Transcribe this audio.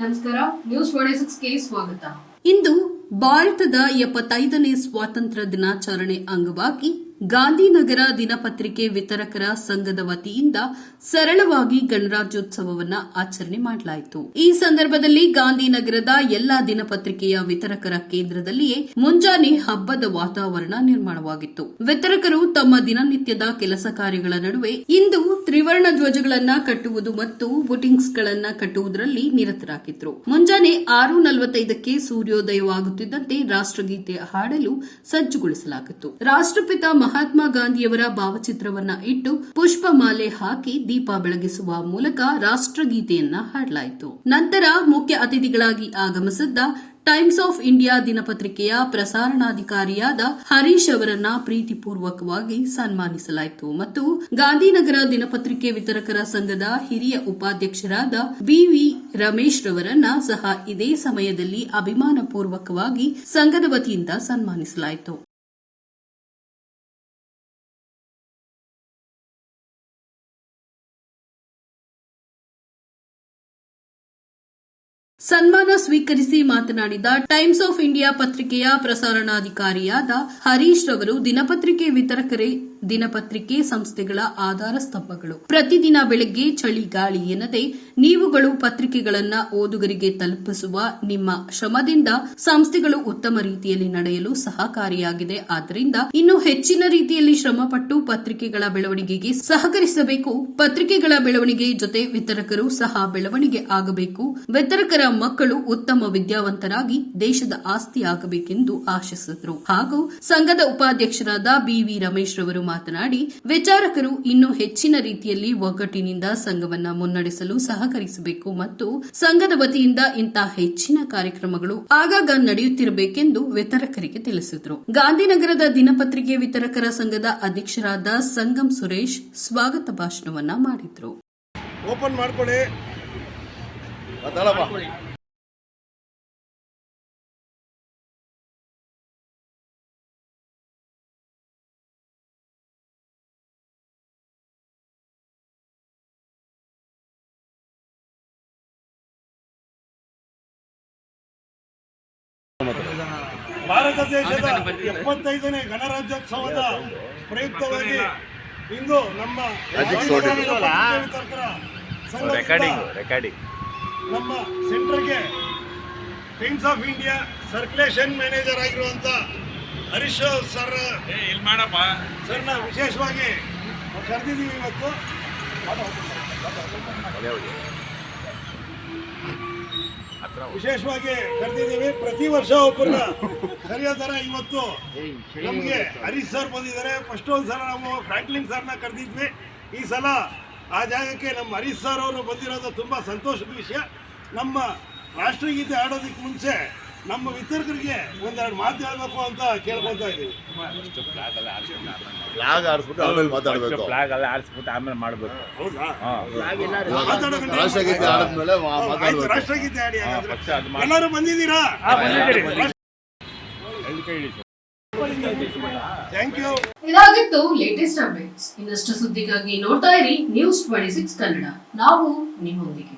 ನಮಸ್ಕಾರ ನ್ಯೂಸ್ ಸಿಕ್ಸ್ಗೆ ಸ್ವಾಗತ. ಇಂದು ಭಾರತದ ಎಪ್ಪತ್ತೈದನೇ ಸ್ವಾತಂತ್ರ್ಯ ದಿನಾಚರಣೆ ಅಂಗವಾಗಿ ಗಾಂಧಿನಗರ ದಿನಪತ್ರಿಕೆ ವಿತರಕರ ಸಂಘದ ವತಿಯಿಂದ ಸರಳವಾಗಿ ಗಣರಾಜ್ಯೋತ್ಸವವನ್ನ ಆಚರಣೆ ಮಾಡಲಾಯಿತು. ಈ ಸಂದರ್ಭದಲ್ಲಿ ಗಾಂಧಿನಗರದ ಎಲ್ಲಾ ದಿನಪತ್ರಿಕೆಯ ವಿತರಕರ ಕೇಂದ್ರದಲ್ಲಿಯೇ ಮುಂಜಾನೆ ಹಬ್ಬದ ವಾತಾವರಣ ನಿರ್ಮಾಣವಾಗಿತ್ತು. ವಿತರಕರು ತಮ್ಮ ದಿನನಿತ್ಯದ ಕೆಲಸ ಕಾರ್ಯಗಳ ನಡುವೆ ಇಂದು ತ್ರಿವರ್ಣ ಧ್ವಜಗಳನ್ನು ಕಟ್ಟುವುದು ಮತ್ತು ಬುಟಿಂಗ್ಸ್ಗಳನ್ನ ಕಟ್ಟುವುದರಲ್ಲಿ ನಿರತರಾಗಿದ್ರು. ಮುಂಜಾನೆ ಆರು ನಲವತ್ತೈದಕ್ಕೆ ಸೂರ್ಯೋದಯವಾಗುತ್ತಿದ್ದಂತೆ ರಾಷ್ಟ್ರಗೀತೆ ಹಾಡಲು ಸಜ್ಜುಗೊಳಿಸಲಾಗಿತ್ತು. ರಾಷ್ಟ್ರಪಿತ ಮಹಾತ್ಮ ಗಾಂಧಿಯವರ ಭಾವಚಿತ್ರವನ್ನ ಇಟ್ಟು ಪುಷ್ಪಮಾಲೆ ಹಾಕಿ ದೀಪ ಬೆಳಗಿಸುವ ಮೂಲಕ ರಾಷ್ಟ್ರಗೀತೆಯನ್ನ ಹಾಡಲಾಯಿತು. ನಂತರ ಮುಖ್ಯ ಅತಿಥಿಗಳಾಗಿ ಆಗಮಿಸಿದ್ದ ಟೈಮ್ಸ್ ಆಫ್ ಇಂಡಿಯಾ ದಿನಪತ್ರಿಕೆಯ ಪ್ರಸಾರಣಾಧಿಕಾರಿಯಾದ ಹರೀಶ್ ಅವರನ್ನ ಪ್ರೀತಿಪೂರ್ವಕವಾಗಿ ಸನ್ಮಾನಿಸಲಾಯಿತು ಮತ್ತು ಗಾಂಧಿನಗರ ದಿನಪತ್ರಿಕೆ ವಿತರಕರ ಸಂಘದ ಹಿರಿಯ ಉಪಾಧ್ಯಕ್ಷರಾದ ಬಿವಿ ರಮೇಶ್ ರವರನ್ನ ಸಹ ಇದೇ ಸಮಯದಲ್ಲಿ ಅಭಿಮಾನಪೂರ್ವಕವಾಗಿ ಸಂಘದ ವತಿಯಿಂದ ಸನ್ಮಾನಿಸಲಾಯಿತು. ಸನ್ಮಾನ ಸ್ವೀಕರಿಸಿ ಮಾತನಾಡಿದ ಟೈಮ್ಸ್ ಆಫ್ ಇಂಡಿಯಾ ಪತ್ರಿಕೆಯ ಪ್ರಸಾರಣಾಧಿಕಾರಿಯಾದ ಹರೀಶ್ ರವರು ದಿನಪತ್ರಿಕೆ ವಿತರಕರೇ ದಿನಪತ್ರಿಕೆ ಸಂಸ್ಥೆಗಳ ಆಧಾರ ಸ್ತಂಭಗಳು. ಪ್ರತಿದಿನ ಬೆಳಗ್ಗೆ ಚಳಿ ಗಾಳಿ ಎನ್ನದೆ ನೀವುಗಳು ಪತ್ರಿಕೆಗಳನ್ನ ಓದುಗರಿಗೆ ತಲುಪಿಸುವ ನಿಮ್ಮ ಶ್ರಮದಿಂದ ಸಂಸ್ಥೆಗಳು ಉತ್ತಮ ರೀತಿಯಲ್ಲಿ ನಡೆಯಲು ಸಹಕಾರಿಯಾಗಿದೆ. ಆದ್ದರಿಂದ ಇನ್ನು ಹೆಚ್ಚಿನ ರೀತಿಯಲ್ಲಿ ಶ್ರಮಪಟ್ಟು ಪತ್ರಿಕೆಗಳ ಬೆಳವಣಿಗೆಗೆ ಸಹಕರಿಸಬೇಕು. ಪತ್ರಿಕೆಗಳ ಬೆಳವಣಿಗೆ ಜೊತೆ ವಿತರಕರು ಸಹ ಬೆಳವಣಿಗೆ ಆಗಬೇಕು. ವಿತರಕರ ಮಕ್ಕಳು ಉತ್ತಮ ವಿದ್ಯಾವಂತರಾಗಿ ದೇಶದ ಆಸ್ತಿಯಾಗಬೇಕೆಂದು ಆಶಿಸಿದರು. ಹಾಗೂ ಸಂಘದ ಉಪಾಧ್ಯಕ್ಷರಾದ ಬಿವಿ ರಮೇಶ್ ರವರು ಮಾತನಾಡಿ ವಿಚಾರಕರು ಇನ್ನೂ ಹೆಚ್ಚಿನ ರೀತಿಯಲ್ಲಿ ಒಗ್ಗಟ್ಟಿನಿಂದ ಸಂಘವನ್ನ ಮುನ್ನಡೆಸಲು ಸಹಕರಿಸಬೇಕು ಮತ್ತು ಸಂಘದ ವತಿಯಿಂದ ಇಂತಹ ಹೆಚ್ಚಿನ ಕಾರ್ಯಕ್ರಮಗಳು ಆಗಾಗ ನಡೆಯುತ್ತಿರಬೇಕೆಂದು ವಿತರಕರಿಗೆ ತಿಳಿಸಿದರು. ಗಾಂಧಿನಗರದ ದಿನಪತ್ರಿಕೆ ವಿತರಕರ ಸಂಘದ ಅಧ್ಯಕ್ಷರಾದ ಸಂಗಮ್ ಸುರೇಶ್ ಸ್ವಾಗತ ಭಾಷಣವನ್ನ ಮಾಡಿದ್ರು. ಓಪನ್ ಭಾರತ ದೇಶದ ಎಪ್ಪತ್ತೈದನೇ ಗಣರಾಜ್ಯೋತ್ಸವದ ಪ್ರಯುಕ್ತವಾಗಿ ಇಂದು ನಮ್ಮ ನಮ್ಮ ಸೆಂಟರ್ಗೆ Times of India circulation manager ಆಗಿರುವಂತ ಹರೀಶ್ ಸರ್. ಮಾಡಪ್ಪ. ಸರ್ ನಾವು ವಿಶೇಷವಾಗಿ ಕರೆದಿದ್ದೀವಿ ಇವತ್ತು. ವಿಶೇಷವಾಗಿ ಕರೆದಿದ್ದೀವಿ. ಪ್ರತಿ ವರ್ಷ ಒಬ್ಬರನ್ನ. ಕರೆಯೋ ಥರ ಇವತ್ತು ನಮಗೆ ಹರೀಶ್ ಸರ್ ಬಂದಿದ್ದಾರೆ. ಫಸ್ಟ್ ಒಂದು ಸಲ ನಾವು ಫ್ರಾಂಕ್ಲಿನ್ ಸರ್ನ ಕರೆದಿದ್ವಿ. ಈ ಸಲ ಆ ಜಾಗಕ್ಕೆ ನಮ್ಮ ಹರೀಶ್ ಸರ್ ಅವರು ಬಂದಿರೋದು ತುಂಬ ಸಂತೋಷದ ವಿಷಯ. ನಮ್ಮ ರಾಷ್ಟ್ರಗೀತೆ ಆಡೋದಕ್ಕೆ ಮುಂಚೆ ನಮ್ಮ ವಿತರಕರಿಗೆ ಒಂದೆರಡು ಮಾತು ಹೇಳಬೇಕು ಅಂತ ಕೇಳ್ಕೊತಾ ಇದ್ದೀವಿ. ಫ್ಲಾಗ್ ಆರಿಸ್ಬಿಟ್ಟು ಆಮೇಲೆ ಮಾತಾಡಬೇಕು. ಫ್ಲಾಗ್ ಎಲ್ಲ ಆರಿಸ್ಬಿಟ್ಟು ಆಮೇಲೆ ಮಾಡಬೇಕು. ಹೌದಾ? ರಾಷ್ಟ್ರಗೀತೆ ಆಡಿದ್ಮೇಲೆ ಮಾತಾಡ್ಬೇಕು. ರಾಷ್ಟ್ರಗೀತೆ ಆಡಿ ಎಲ್ಲರೂ ಬಂದಿದ್ದೀರಾ? ಕೈ ಹಿಡಿ ಥ್ಯಾಂಕ್ ಯು ಇದಾಗಿತ್ತು ಲೇಟೆಸ್ಟ್ ಅಪ್ಡೇಟ್ಸ್ ಇನ್ನಷ್ಟು ಸುದ್ದಿಗಾಗಿ ನೋಡ್ತಾ ಇರಿ ನ್ಯೂಸ್ ಟ್ವೆಂಟಿ ಸಿಕ್ಸ್ ಕನ್ನಡ. ನಾವು ನಿಮ್ಮೊಂದಿಗೆ.